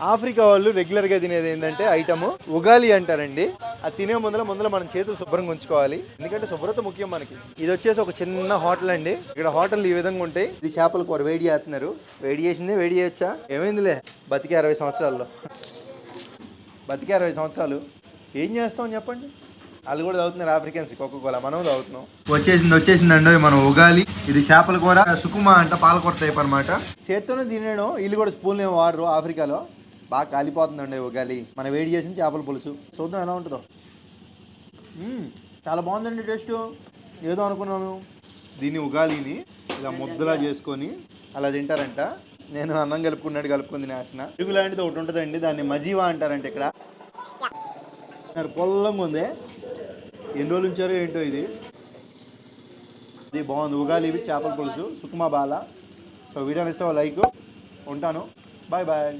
Africa వాళ్ళు రెగ్యులర్గా తినేది ఏంటంటే ఐటమ్ ఉగాలి అంటారండి. అది తినే ముందర ముందర మనం చేతులు శుభ్రంగా ఉంచుకోవాలి. ఎందుకంటే శుభ్రత ముఖ్యం మనకి. ఇది వచ్చేసి ఒక చిన్న హోటల్ అండి. ఇక్కడ హోటల్ ఈ విధంగా ఉంటాయి. ఇది చేపల కూర వేడి చేస్తున్నారు. వేడి చేసింది వేడి చేయొచ్చా? ఏమైందిలే? బతికే అరవై సంవత్సరాల్లో. బతికే అరవై సంవత్సరాలు. ఏం చేస్తాం చెప్పండి? వాళ్ళు కూడా తాగుతున్నారు ఆఫ్రికన్స్. కోకోకోలా మనం తాగుతున్నాం. వచ్చేసింది వచ్చేసిందండి మనం ఉగాలి. ఇది చేపల కూర. సుకుమా అంట పాలకూర టైప్ అనమాట చేత్తోనే తినేయడం వీళ్ళు కూడా స్పూన్లు ఏమో వాడరు ఆఫ్రికాలో. బాగా కాలిపోతుందండి ఉగాలి మన వేడి చేసిన చేపల పులుసు. చూద్దాం ఎలా ఉంటుందో. చాలా బాగుందండి టేస్ట్. ఏదో అనుకున్నాను. దీన్ని ఉగాలిని ఇలా ముద్దలా చేసుకొని అలా తింటారంట. నేను అన్నం కలుపుకున్నట్టు కలుపుకొని తినేసిన. ఇరుగు లాంటిది ఒకటి ఉంటుందండి దాన్ని మజీవా అంటారంట ఇక్కడ. పొల్లంగా ఉంది. ఎన్ని రోజులు ఉంచారో ఏంటో ఇది. ఇది బాగుంది. ఉగాలి ఇవి చేపల పులుసు. సుకుమా బాల. సో వీడియో ఇస్తే లైక్. ఉంటాను. Bye bye.